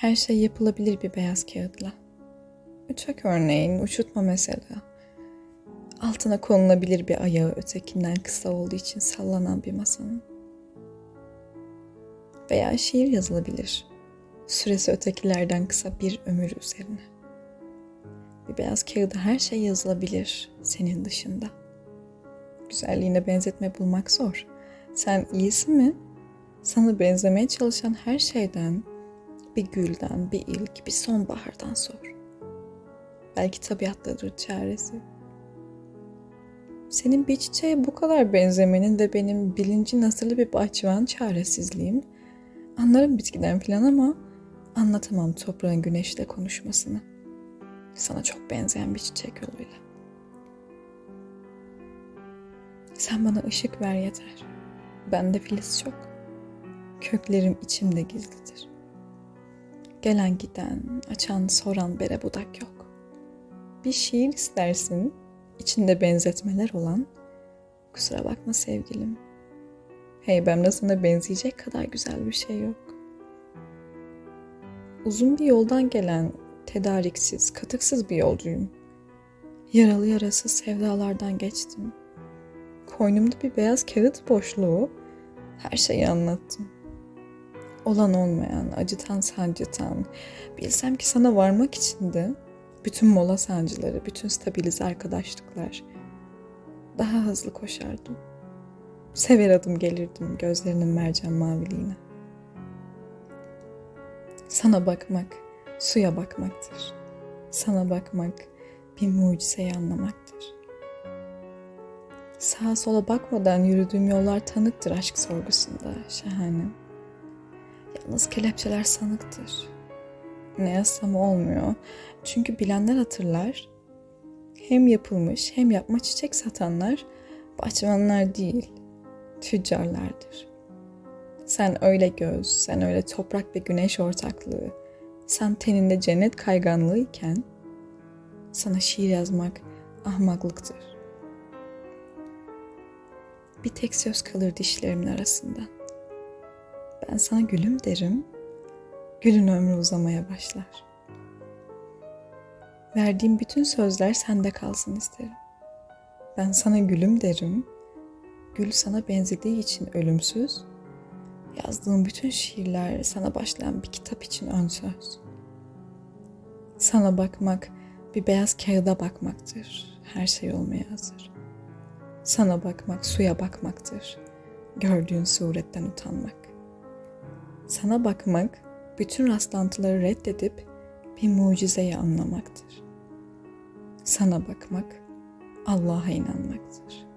Her şey yapılabilir bir beyaz kağıtla. Uçak örneğin, uçurtma mesela. Altına konulabilir bir ayağı ötekinden kısa olduğu için sallanan bir masanın. Veya şiir yazılabilir. Süresi ötekilerden kısa bir ömür üzerine. Bir beyaz kağıda her şey yazılabilir senin dışında. Güzelliğine benzetme bulmak zor. Sen iyisi mi? Sana benzemeye çalışan her şeyden, bir gülden, bir ilk, bir sonbahardan sor. Belki tabiattadır çaresi. Senin bir çiçeğe bu kadar benzemenin ve benim bilinci nasıl bir bahçıvan çaresizliğim. Anlarım bitkiden filan ama anlatamam toprağın güneşle konuşmasını. Sana çok benzeyen bir çiçek yoluyla. Sen bana ışık ver yeter. Bende filiz çok. Köklerim içimde gizlidir. Gelen giden, açan soran bere budak yok. Bir şiir istersin, içinde benzetmeler olan. Kusura bakma sevgilim. Heybemde sana benzeyecek kadar güzel bir şey yok. Uzun bir yoldan gelen, tedariksiz, katıksız bir yolcuyum. Yaralı yarasız sevdalardan geçtim. Koynumda bir beyaz kağıt boşluğu, her şeyi anlattım. Olan olmayan, acıtan sancıtan, bilsem ki sana varmak için de bütün mola sancıları, bütün stabilize arkadaşlıklar, daha hızlı koşardım. Sever adım gelirdim gözlerinin mercan maviliğine. Sana bakmak, suya bakmaktır. Sana bakmak bir mucizeyi anlamaktır. Sağa sola bakmadan yürüdüğüm yollar tanıktır aşk sorgusunda şahane. Yalnız kelepçeler sanıktır. Ne yazsam olmuyor. Çünkü bilenler hatırlar. Hem yapılmış hem yapma çiçek satanlar bahçıvanlar değil, tüccarlardır. Sen öyle göz, sen öyle toprak ve güneş ortaklığı, sen teninde cennet kayganlığı iken sana şiir yazmak ahmaklıktır. Bir tek söz kalır dişlerimin arasında. Ben sana gülüm derim, gülün ömrü uzamaya başlar. Verdiğim bütün sözler sende kalsın isterim. Ben sana gülüm derim, gül sana benzediği için ölümsüz, yazdığım bütün şiirler sana başlayan bir kitap için ön söz. Sana bakmak bir beyaz kağıda bakmaktır, her şey olmaya hazır. Sana bakmak suya bakmaktır, gördüğün suretten utanmak. Sana bakmak bütün rastlantıları reddedip bir mucizeyi anlamaktır. Sana bakmak Allah'a inanmaktır.''